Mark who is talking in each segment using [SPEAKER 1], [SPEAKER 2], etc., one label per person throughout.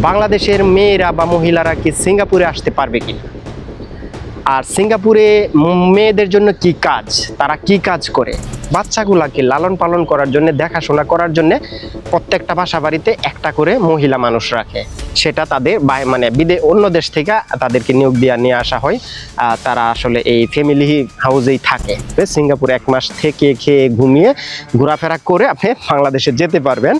[SPEAKER 1] বাংলাদেশের মেয়েরা বা মহিলারা কি সিঙ্গাপুরে আসতে পারবে কি আর সিঙ্গাপুরে মেয়েদের জন্য কি কাজ? তারা কি কাজ করে? বাচ্চাগুলাকে লালন পালন করার জন্য, দেখাশোনা করার জন্য প্রত্যেকটা বাসা বাড়িতে একটা করে মহিলা মানুষ রাখে। সেটা তাদের মানে বিদে, অন্য দেশ থেকে তাদেরকে নিয়োগ দিয়ে নিয়ে আসা হয়। তারা আসলে এই ফ্যামিলি হাউসেই থাকে। সিঙ্গাপুরে এক মাস থেকে খেয়ে ঘুমিয়ে ঘোরাফেরা করে আপনি বাংলাদেশে যেতে পারবেন।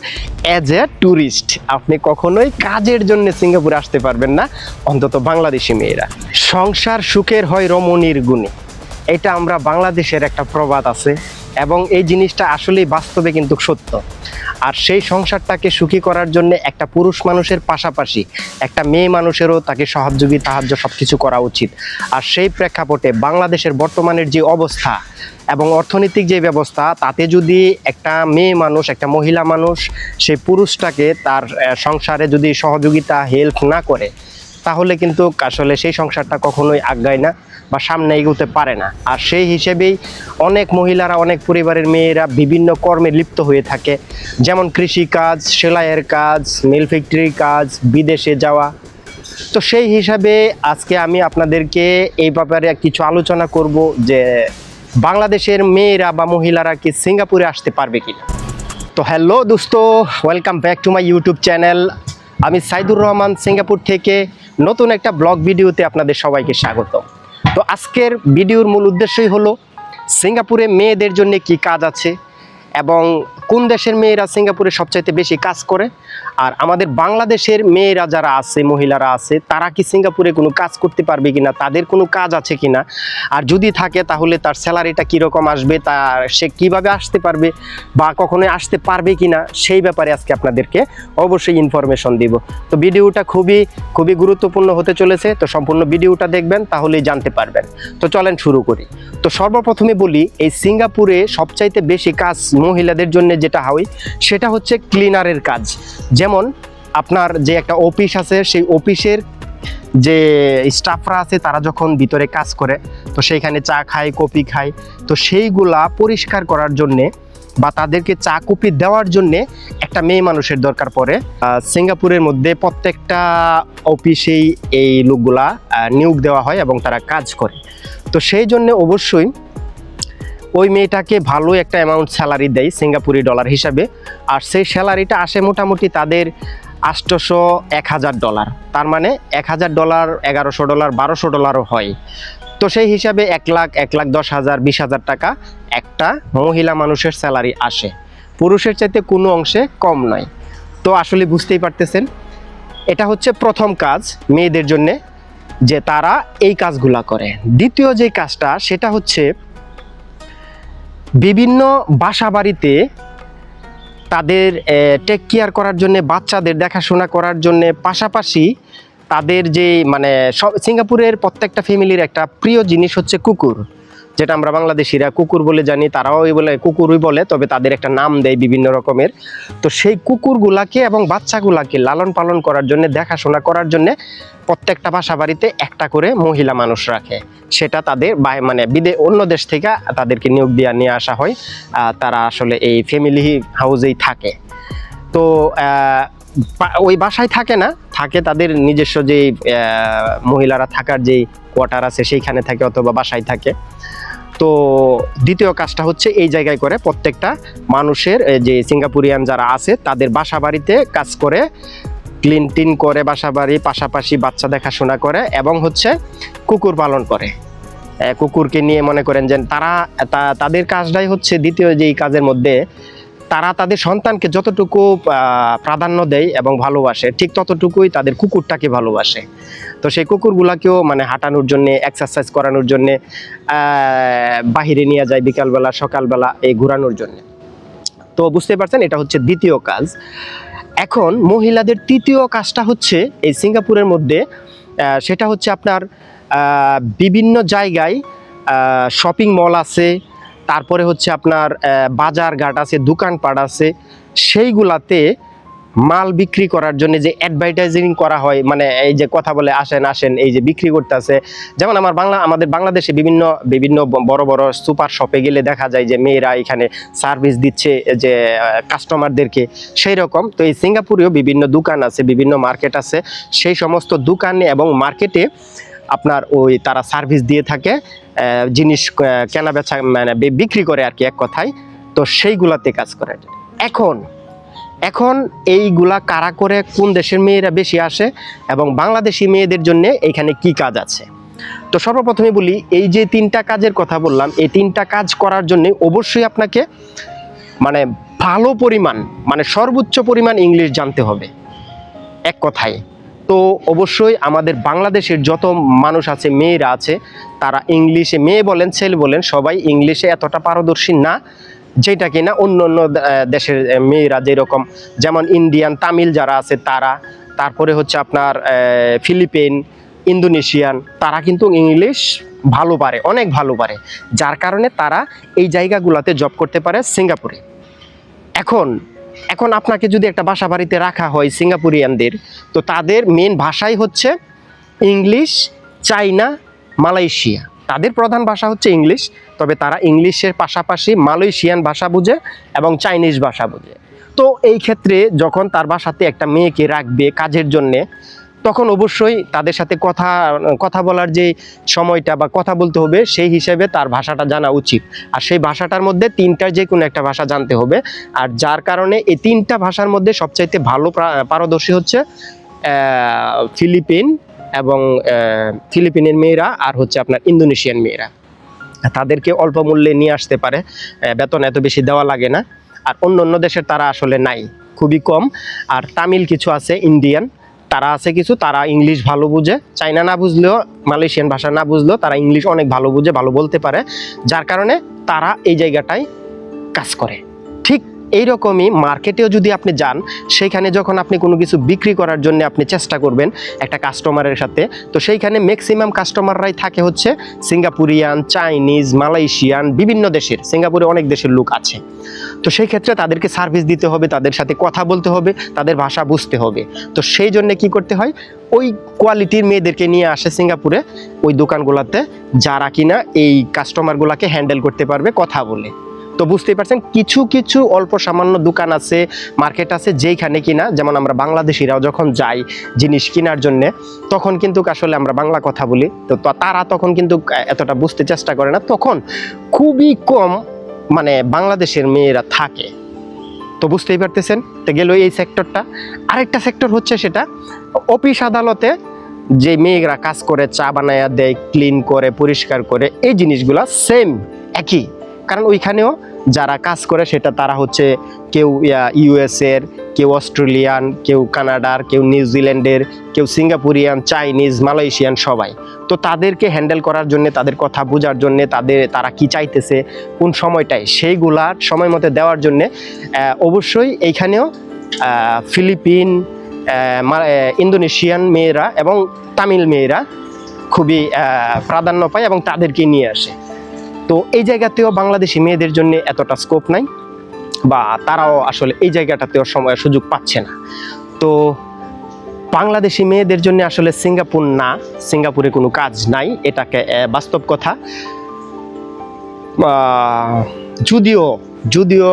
[SPEAKER 1] অ্যাজ এ ট্যুরিস্ট আপনি কখনোই কাজের জন্য সিঙ্গাপুরে আসতে পারবেন না। অন্তত বাংলাদেশি মেয়েরা। সংসার সুখের হয় রমণীর গুণে। এটা আমরা বাংলাদেশের একটা প্রবাদ আছে। এবং এই জিনিসটা আসলেই বাস্তবে কিন্তু সত্য। আর সেই সংসারটাকে সুখী করার জন্য একটা পুরুষ মানুষের পাশাপাশি একটা মেয়ে মানুষেরও তাকে সহযোগী, সাহায্য সব কিছু করা উচিত। আর সেই প্রেক্ষাপটে বাংলাদেশের বর্তমানের যে অবস্থা এবং অর্থনৈতিক যে ব্যবস্থা, তাতে যদি একটা মেয়ে মানুষ, একটা মহিলা মানুষ, সেই পুরুষটাকে তার সংসারে যদি সহযোগিতা হেল্প না করে তাহলে কিন্তু আসলে সেই সংসারটা কখনোই আগায় না বা সামনে এগোতে পারে না। আর সেই হিসেবেই অনেক মহিলারা, অনেক পরিবারের মেয়েরা বিভিন্ন কর্মে লিপ্ত হয়ে থাকে। যেমন কৃষি কাজ সেলাইয়ের কাজ, মিল ফ্যাক্টরির কাজ, বিদেশে যাওয়া। তো সেই হিসাবে আজকে আমি আপনাদেরকে এই ব্যাপারে কিছু আলোচনা করব যে বাংলাদেশের মেয়েরা বা মহিলারা কি সিঙ্গাপুরে আসতে পারবে কিনা। তো হ্যালো দোস্ত, welcome back to my YouTube channel. আমি সাইদুর রহমান সিঙ্গাপুর থেকে নতুন একটা ব্লগ ভিডিওতে আপনাদের সবাইকে স্বাগত। তো আজকের ভিডিওর মূল উদ্দেশ্যই হলো, সিঙ্গাপুরে মেয়েদের জন্য কি কাজ আছে? এবং কোন দেশের মেয়েরা সিঙ্গাপুরে সবচাইতে বেশি কাজ করে? আর আমাদের বাংলাদেশের মেয়েরা যারা আছে, মহিলারা আছে, তারা কি সিঙ্গাপুরে কোনো কাজ করতে পারবে কিনা? তাদের কোনো কাজ আছে কিনা? আর যদি থাকে, তাহলে তার স্যালারিটা কীরকম আসবে? তার, সে কীভাবে আসতে পারবে? বা কখনোই আসতে পারবে কিনা? সেই ব্যাপারে আজকে আপনাদেরকে অবশ্যই ইনফরমেশন দিব। তো ভিডিওটা খুবই খুবই গুরুত্বপূর্ণ হতে চলেছে। তো সম্পূর্ণ ভিডিওটা দেখবেন, তাহলেই জানতে পারবেন। তো চলেন শুরু করি। তো সর্বপ্রথমে বলি, এই সিঙ্গাপুরে সবচাইতে বেশি কাজ মহিলাদের জন্য যেটা হয়, সেটা হচ্ছে ক্লিনারের কাজ। যেমন আপনার যে একটা অফিস আছে, সেই অফিসের যে স্টাফরা আছে, তারা যখন ভিতরে কাজ করে, তো সেইখানে চা খায়, কফি খায়, তো সেইগুলা পরিষ্কার করার জন্যে বা তাদেরকে চা কপি দেওয়ার জন্যে একটা মেয়ে মানুষের দরকার পড়ে। সিঙ্গাপুরের মধ্যে প্রত্যেকটা অফিসেই এই লোকগুলা নিয়োগ দেওয়া হয় এবং তারা কাজ করে। তো সেই জন্য অবশ্যই ওই মেয়েটাকে ভালো একটা অ্যামাউন্ট স্যালারি দেয় সিঙ্গাপুরি ডলার হিসাবে। আর সেই স্যালারিটা আসে মোটামুটি তাদের আষ্টশো এক হাজার ডলার তার মানে এক হাজার ডলার এগারোশো ডলার বারোশো ডলারও হয়। তো সেই হিসাবে এক লাখ এক লাখ দশ হাজার, বিশ হাজার টাকা একটা মহিলা মানুষের স্যালারি আসে। পুরুষের চাইতে কোনো অংশে কম নয়। তো আসলে বুঝতেই পারতেছেন, এটা হচ্ছে প্রথম কাজ মেয়েদের জন্যে যে তারা এই কাজগুলা করে। দ্বিতীয় যে কাজটা, সেটা হচ্ছে বিভিন্ন বাসা বাড়িতে তাদের টেক কেয়ার করার জন্যে, বাচ্চাদের দেখাশোনা করার জন্য, পাশাপাশি তাদের যে মানে সব, সিঙ্গাপুরের প্রত্যেকটা ফ্যামিলির একটা প্রিয় জিনিস হচ্ছে কুকুর। যেটা আমরা বাংলাদেশিরা কুকুর বলে জানি, তারাও ওই বলে কুকুরই বলে, তবে তাদের একটা নাম দেয় বিভিন্ন রকমের। তো সেই কুকুরগুলাকে এবং বাচ্চাগুলাকে লালন পালন করার জন্য, দেখাশোনা করার জন্য প্রত্যেকটা বাসা বাড়িতে একটা করে মহিলা মানুষ রাখে। সেটা তাদের মানে বিদে অন্য দেশ থেকে তাদেরকে নিয়োগ দিয়ে নিয়ে আসা হয়। তারা আসলে এই ফ্যামিলি হাউসেই থাকে। তো ওই বাসায় থাকে না, থাকে তাদের নিজস্ব যেই মহিলারা থাকার যেই কোয়ার্টার আছে, সেইখানে থাকে অথবা বাসায় থাকে। তো দ্বিতীয় কাজটা হচ্ছে এই জায়গায় করে প্রত্যেকটা মানুষের যে সিঙ্গাপুরিয়ান যারা আছে, তাদের বাসা বাড়িতে কাজ করে, ক্লিন টিন করে বাসা বাড়ি পাশাপাশি বাচ্চা দেখাশোনা করে এবং হচ্ছে কুকুর পালন করে। কুকুরকে নিয়ে মনে করেন যে তারা তাদের কাজটাই হচ্ছে দ্বিতীয় যেই কাজের মধ্যে তারা তাদের সন্তানকে যতটুকু প্রাধান্য দেয় এবং ভালোবাসে, ঠিক ততটুকুই তাদের কুকুরটাকে ভালোবাসে। তো সেই কুকুরগুলাকেও মানে হাঁটানোর জন্যে এক্সারসাইজ করানোর জন্যে বাহিরে নিয়ে যায় বিকালবেলা, সকালবেলা, এই ঘোরানোর জন্য। তো বুঝতে পারছেন, এটা হচ্ছে দ্বিতীয় কাজ। এখন মহিলাদের তৃতীয় কাজটা হচ্ছে এই সিঙ্গাপুরের মধ্যে সেটা হচ্ছে আপনার বিভিন্ন জায়গায় শপিং মল আছে তারপরে হচ্ছে আপনার বাজার ঘাট আছে, দোকানপাট আছে, সেইগুলাতে মাল বিক্রি করার জন্য যে অ্যাডভার্টাইজিং করা হয় মানে এই যে কথা বলে আসেন আসেন, এই যে বিক্রি করতে আছে যেমন আমার বাংলা, আমাদের বাংলাদেশে বিভিন্ন বিভিন্ন বড় বড় সুপার শপে গেলে দেখা যায় যে মেয়েরা এখানে সার্ভিস দিচ্ছে যে কাস্টমারদেরকে সেই রকম তো এই সিঙ্গাপুরেও বিভিন্ন দোকান আছে, বিভিন্ন মার্কেট আছে। সেই সমস্ত দোকানে এবং মার্কেটে আপনার ওই তারা সার্ভিস দিয়ে থাকে জিনিস কেনা বেচা মানে বিক্রি করে আর কি এক কথায়। তো সেইগুলাতে কাজ করে। এখন এখন এইগুলা কারা করে, কোন দেশের মেয়েরা বেশি আসে এবং বাংলাদেশি মেয়েদের জন্য এখানে কি কাজ আছে? তো সর্বপ্রথমে বলি, এই যে তিনটা কাজের কথা বললাম, এই তিনটা কাজ করার জন্য অবশ্যই আপনাকে মানে ভালো পরিমাণ মানে সর্বোচ্চ পরিমাণ ইংলিশ জানতে হবে। এক কথায়। তো অবশ্যই আমাদের বাংলাদেশের যত মানুষ আছে, মেয়েরা আছে, তারা ইংলিশে, মেয়ে বলেন, ছেলে বলেন, সবাই ইংলিশে এতটা পারদর্শী না, যেটা কিনা অন্য অন্য দেশের মেয়েরা যেরকম, যেমন ইন্ডিয়ান তামিল যারা আছে তারা, তারপরে হচ্ছে আপনার ফিলিপিন ইন্দোনেশিয়ান তারা কিন্তু ইংলিশ ভালো পারে, অনেক ভালো পারে, যার কারণে তারা এই জায়গাগুলোতে জব করতে পারে সিঙ্গাপুরে এখন এখন আপনাকে যদি একটা বাসা বাড়িতে রাখা হয় সিঙ্গাপুরিয়ানদের, তো তাদের মেন ভাষাই হচ্ছে ইংলিশ, চাইনা, মালয়েশিয়া। তাদের প্রধান ভাষা হচ্ছে ইংলিশ, তবে তারা ইংলিশের পাশাপাশি মালয়েশিয়ান ভাষা বুঝে এবং চাইনিজ ভাষা বুঝে। তো এই ক্ষেত্রে যখন তার বাসাতে একটা মেয়েকে রাখবে কাজের জন্যে তখন অবশ্যই তাদের সাথে কথা কথা বলার যে সময়টা বা কথা বলতে হবে, সেই হিসেবে তার ভাষাটা জানা উচিত। আর সেই ভাষাটার মধ্যে তিনটার যে কোনো একটা ভাষা জানতে হবে। আর যার কারণে এই তিনটা ভাষার মধ্যে সবচাইতে ভালো পারদর্শী হচ্ছে ফিলিপিন এবং ফিলিপিনের মেয়েরা আর হচ্ছে আপনার ইন্দোনেশিয়ান মেয়েরা। তাদেরকে অল্প মূল্যে নিয়ে আসতে পারে বেতন এত বেশি দেওয়া লাগে না। আর অন্য অন্য দেশের তারা আসলে নাই, খুবই কম। আর তামিল কিছু আছে, ইন্ডিয়ান। তারা আছে কিছু, তারা ইংলিশ ভালো বুঝে। চাইনা না বুঝলেও মালয়েশিয়ান ভাষা না বুঝলেও তারা ইংলিশ অনেক ভালো বুঝে, ভালো বলতে পারে। যার কারণে তারা এই জায়গাটায় কাজ করে। ঠিক এইরকমই মার্কেটেও যদি আপনি যান, সেইখানে যখন আপনি কোনো কিছু বিক্রি করার জন্য আপনি চেষ্টা করবেন একটা কাস্টমারের সাথে, তো সেইখানে ম্যাক্সিমাম কাস্টমাররাই থাকে হচ্ছে সিঙ্গাপুরিয়ান চাইনিজ মালয়েশিয়ান বিভিন্ন দেশের সিঙ্গাপুরে অনেক দেশের লোক আছে। তো সেই ক্ষেত্রে তাদেরকে সার্ভিস দিতে হবে, তাদের সাথে কথা বলতে হবে, তাদের ভাষা বুঝতে হবে। তো সেই জন্য কি করতে হয়, ওই কোয়ালিটির মেয়েদেরকে নিয়ে আসে সিঙ্গাপুরে ওই দোকানগুলোতে, যারা কিনা এই কাস্টমারগুলোকে হ্যান্ডেল করতে পারবে, কথা বলে। তো বুঝতেই পারছেন, কিছু কিছু অল্প সামান্য দোকান আছে, মার্কেট আছে যেইখানে কিনা, যেমন আমরা বাংলাদেশিরাও যখন যাই জিনিস কেনার জন্য, তখন কিন্তু আসলে আমরা বাংলা কথা বলি। তো তারা তখন কিন্তু এতটা বুঝতে চেষ্টা করে না। তখন খুবই কম মানে বাংলাদেশের মেয়েরা থাকে। তো বুঝতেই পারতেছেন? তো গেল এই সেক্টরটা আরেকটা সেক্টর হচ্ছে সেটা, অফিস আদালতে যে মেয়েরা কাজ করে, চা বানায়া দেয় ক্লিন করে, পরিষ্কার করে, এই জিনিসগুলা সেম একই। কারণ ওইখানেও যারা কাজ করে সেটা তারা হচ্ছে কেউ ইউএস এর কেউ অস্ট্রেলিয়ান, কেউ কানাডার, কেউ নিউজিল্যান্ডের কেউ সিঙ্গাপুরিয়ান, চাইনিজ, মালয়েশিয়ান সবাই। তো তাদেরকে হ্যান্ডেল করার জন্য, তাদের কথা বোঝার জন্য তাদের, তারা কি চাইতেছে, কোন সময়টায়, সেইগুলা সময় মতো দেওয়ার জন্য অবশ্যই এইখানেও ফিলিপিন ইন্দোনেশিয়ান মেয়েরা এবং তামিল মেয়েরা খুবই প্রাধান্য পায় এবং তাদেরকে নিয়ে আসে। তো এই জায়গাতেও বাংলাদেশি মেয়েদের জন্য এতটা স্কোপ নাই, বা তারাও আসলে এই জায়গাটাতেও সময় সুযোগ পাচ্ছে না। তো বাংলাদেশি মেয়েদের জন্য আসলে সিঙ্গাপুর না, সিঙ্গাপুরে কোনো কাজ নাই, এটাকে বাস্তব কথা। যদিও যদিও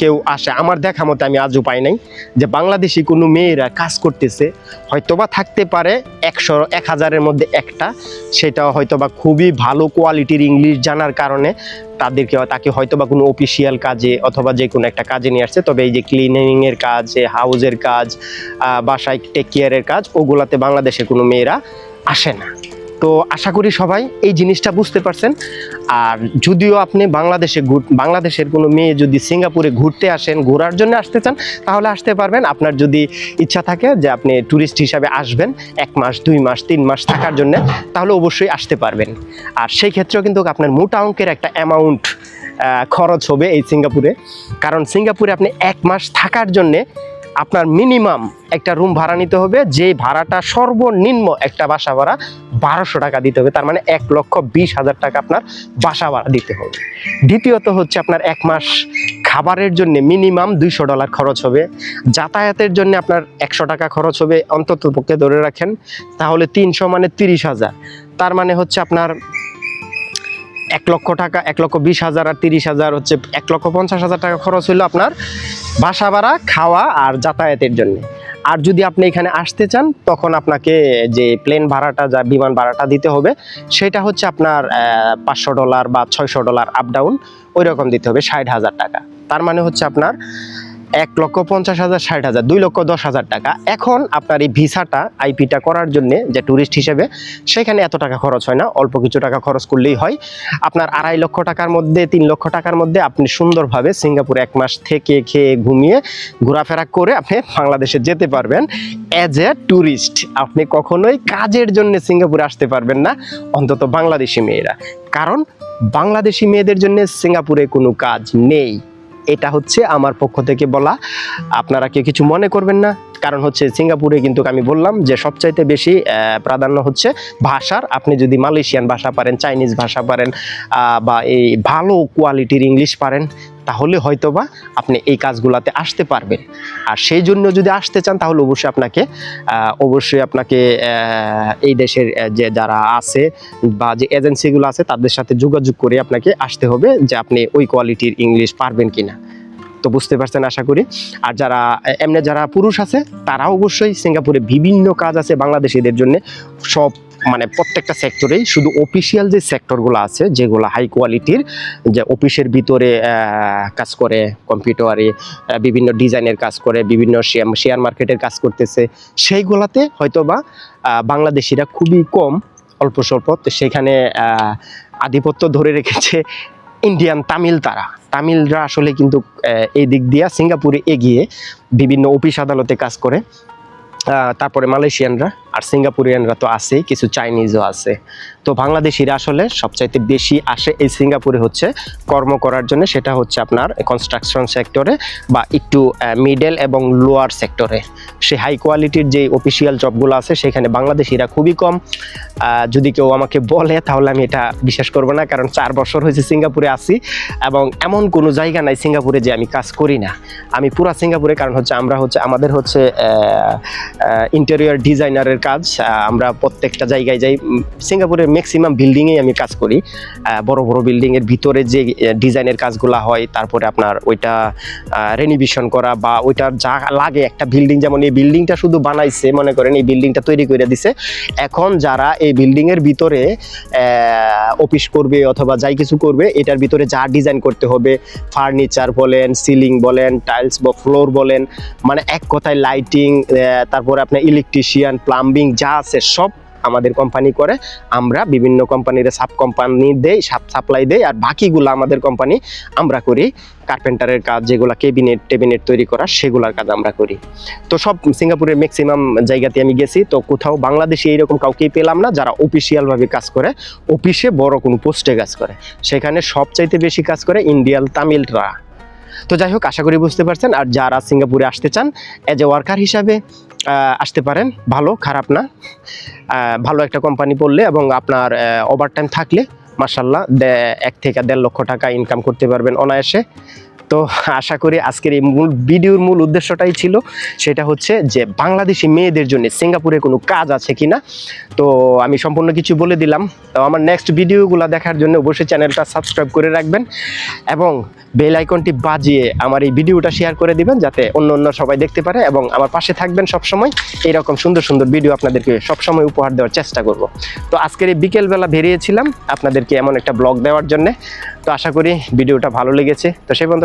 [SPEAKER 1] কেউ আসে। আমার দেখা মতে আমি আজও পাই নাই যে বাংলাদেশি কোনো মেয়েরা কাজ করতেছে, হয়তোবা থাকতে পারে একশো, এক হাজারের মধ্যে একটা। সেটাও হয়তোবা খুবই ভালো কোয়ালিটির ইংলিশ জানার কারণে তাদেরকে তাকে হয়তোবা কোনো অফিসিয়াল কাজে অথবা যে কোনো একটা কাজে নিয়ে আসছে। তবে এই যে ক্লিনিংয়ের কাজ হাউজের কাজ বাসায় টেক কেয়ারের কাজ, ওগুলাতে বাংলাদেশের কোনো মেয়েরা আসে না। তো আশা করি সবাই এই জিনিসটা বুঝতে পারছেন। আর যদিও আপনি বাংলাদেশে বাংলাদেশের কোনো মেয়ে যদি সিঙ্গাপুরে ঘুরতে আসেন, ঘোরার জন্য আসতে চান, তাহলে আসতে পারবেন। আপনার যদি ইচ্ছা থাকে যে আপনি ট্যুরিস্ট হিসাবে আসবেন, এক মাস, দুই মাস, তিন মাস থাকার জন্য, তাহলে অবশ্যই আসতে পারবেন। আর সেই ক্ষেত্রেও কিন্তু আপনার মোটা অঙ্কের একটা অ্যামাউন্ট খরচ হবে এই সিঙ্গাপুরে। কারণ সিঙ্গাপুরে আপনি এক মাস থাকার জন্যে আপনার মিনিমাম একটা রুম ভাড়া নিতে হবে যে ভাড়াটা সর্বনিম্ন একটা বাসা ভাড়া বারোশো টাকা দিতে হবে, তার মানে এক লক্ষ বিশ হাজার টাকা আপনার বাসা ভাড়া দিতে হবে। দ্বিতীয়ত হচ্ছে আপনার এক মাস খাবারের জন্য মিনিমাম দুইশো ডলার খরচ হবে, যাতায়াতের জন্য আপনার একশো টাকা খরচ হবে অন্তত পক্ষে ধরে রাখেন, তাহলে তিনশো মানে তিরিশ হাজার। তার মানে হচ্ছে আপনার এক লক্ষ টাকা, এক লক্ষ বিশ হাজার আর তিরিশ হাজার হচ্ছে এক লক্ষ পঞ্চাশ হাজার টাকা খরচ হলো আপনার বাসা ভাড়া, খাওয়া আর যাতায়াতের জন্য। আর যদি আপনি এখানে আসতে চান, তখন আপনাকে যে প্লেন ভাড়াটা, যা বিমান ভাড়াটা দিতে হবে, সেটা হচ্ছে আপনার পাঁচশো ডলার বা ছয়শো ডলার আপ ডাউন ওই রকম দিতে হবে, ষাট হাজার টাকা। তার মানে হচ্ছে আপনার এক লক্ষ পঞ্চাশ হাজার, ষাট হাজার, দুই লক্ষ দশ হাজার টাকা। এখন আপনার এই ভিসাটা, আইপিটা করার জন্য যে ট্যুরিস্ট হিসেবে, সেখানে এত টাকা খরচ হয় না, অল্প কিছু টাকা খরচ করলেই হয়। আপনার আড়াই লক্ষ টাকার মধ্যে, তিন লক্ষ টাকার মধ্যে আপনি সুন্দরভাবে সিঙ্গাপুরে এক মাস থেকে খেয়ে ঘুমিয়ে ঘোরাফেরা করে আপনি বাংলাদেশে যেতে পারবেন। অ্যাজ এ ট্যুরিস্ট আপনি কখনোই কাজের জন্য সিঙ্গাপুরে আসতে পারবেন না, অন্তত বাংলাদেশি মেয়েরা। কারণ বাংলাদেশি মেয়েদের জন্য সিঙ্গাপুরে কোনো কাজ নেই। এটা হচ্ছে আমার পক্ষ থেকে বলা। আপনারা কেউ কিছু মনে করবেন না। কারণ হচ্ছে সিঙ্গাপুরে কিন্তু আমি বললাম যে সবচাইতে বেশি প্রাধান্য হচ্ছে ভাষার। আপনি যদি মালয়েশিয়ান ভাষা পারেন, চাইনিজ ভাষা পারেন বা এই ভালো কোয়ালিটির ইংলিশ পারেন তাহলে হয়তোবা আপনি এই কাজগুলাতে আসতে পারবেন। আর সেই জন্য যদি আসতে চান, তাহলে অবশ্যই আপনাকে অবশ্যই আপনাকে এই দেশের যে যারা আছে বা যে এজেন্সিগুলো আছে, তাদের সাথে যোগাযোগ করে আপনাকে আসতে হবে যে আপনি ওই কোয়ালিটির ইংলিশ পারবেন কি না তো বুঝতে পারছেন আশা করি? আর যারা, এমনি যারা পুরুষ আছে তারা অবশ্যই সিঙ্গাপুরে বিভিন্ন কাজ আছে বাংলাদেশিদের জন্য। সব মানে প্রত্যেকটা সেক্টরেই শুধু অফিসিয়াল যে সেক্টরগুলো আছে যেগুলো হাই কোয়ালিটির যে অফিসের ভিতরে কাজ করে কম্পিউটারে বিভিন্ন ডিজাইনের কাজ করে বিভিন্ন শেয়ার মার্কেটের কাজ করতেছে সেইগুলাতে হয়তোবা আহ, বাংলাদেশিরা খুবই কম অল্প স্বল্প সেখানে আধিপত্য ধরে রেখেছে ইন্ডিয়ান তামিল তারা। তামিলরা আসলে কিন্তু এই দিক দিয়ে সিঙ্গাপুরে এগিয়ে বিভিন্ন অফিস আদালতে কাজ করে তারপরে মালয়েশিয়ানরা আর সিঙ্গাপুরিয়ানরা তো আছেই, কিছু চাইনিজও আছে। তো বাংলাদেশিরা আসলে সবচাইতে বেশি আসে এই সিঙ্গাপুরে হচ্ছে কর্ম করার জন্য, সেটা হচ্ছে আপনার কনস্ট্রাকশন সেক্টরে বা একটু মিডল এবং লোয়ার সেক্টরে সে হাই কোয়ালিটির যে অফিসিয়াল জবগুলো আছে, সেখানে বাংলাদেশিরা খুবই কম। যদি কেউ আমাকে বলে, তাহলে আমি এটা বিশ্বাস করব না, কারণ চার বছর হয়েছে সিঙ্গাপুরে আসি এবং এমন কোনো জায়গা নাই সিঙ্গাপুরে যে আমি কাজ করি না। আমি পুরা সিঙ্গাপুরে, কারণ হচ্ছে আমরা হচ্ছে, আমাদের হচ্ছে ইন্টেরিয়র ডিজাইনারের কাজ আমরা প্রত্যেকটা জায়গায় যাই। সিঙ্গাপুরের ম্যাক্সিমাম বিল্ডিংয়েই আমি কাজ করি। বড় বড় বিল্ডিংয়ের ভিতরে যে ডিজাইনের কাজগুলো হয়, তারপরে আপনার ওইটা রেনিভিশন করা বা ওইটার যা লাগে একটা বিল্ডিং যেমন এই বিল্ডিংটা শুধু বানাইছে, মনে করেন এই বিল্ডিংটা তৈরি করে দিছে। এখন যারা এই বিল্ডিংয়ের ভিতরে অফিস করবে অথবা যাই কিছু করবে, এটার ভিতরে যা ডিজাইন করতে হবে ফার্নিচার বলেন সিলিং বলেন টাইলস বা ফ্লোর বলেন মানে এক কথায় লাইটিং তারপরে আপনার ইলেকট্রিশিয়ান প্লাম্বিং যা আছে সব আমাদের কোম্পানি করে। আমরা বিভিন্ন কোম্পানির সাব কোম্পানি দেই সাব সাপ্লাই দেই, আর বাকিগুলো আমাদের কোম্পানি আমরা করি। কার্পেন্টারের কাজ যেগুলো কেবিনেট টেবিনেট তৈরি করা, সেগুলোর কাজ আমরা করি। তো সব সিঙ্গাপুরের ম্যাক্সিমাম জায়গাতে আমি গেছি, তো কোথাও বাংলাদেশে এইরকম কাউকেই পেলাম না, যারা অফিসিয়ালভাবে কাজ করে অফিসে বড় কোনো পোস্টে কাজ করে। সেখানে সবচাইতে বেশি কাজ করে ইন্ডিয়াল তামিলরা তো যাই হোক, আশা করি বুঝতে পারছেন, আর যারা সিঙ্গাপুরে আসতে চান এজ এ ওয়ার্কার হিসাবে আসতে পারেন। ভালো, খারাপ না। ভালো একটা কোম্পানি পড়লে এবং আপনার ওভার টাইম থাকলে মার্শাল্লাহ এক থেকে দেড় লক্ষ টাকা ইনকাম করতে পারবেন অনায়াসে। তো আশা করি আজকের এই মূল ভিডিওর মূল উদ্দেশ্যটাই ছিল, সেটা হচ্ছে যে বাংলাদেশি মেয়েদের জন্য সিঙ্গাপুরে কোনো কাজ আছে কি না তো আমি সম্পূর্ণ কিছু বলে দিলাম। তো আমার নেক্সট ভিডিওগুলো দেখার জন্য অবশ্যই চ্যানেলটা সাবস্ক্রাইব করে রাখবেন এবং বেল আইকনটি বাজিয়ে আমার এই ভিডিওটা শেয়ার করে দিবেন, যাতে অন্য অন্য সবাই দেখতে পারে এবং আমার পাশে থাকবেন সবসময়। এইরকম সুন্দর সুন্দর ভিডিও আপনাদেরকে সবসময় উপহার দেওয়ার চেষ্টা করব। তো আজকের এই বিকেলবেলা বেরিয়েছিলাম আপনাদেরকে এমন একটা ব্লগ দেওয়ার জন্যে। তো আশা করি ভিডিওটা ভালো লেগেছে। তো সেই পর্যন্ত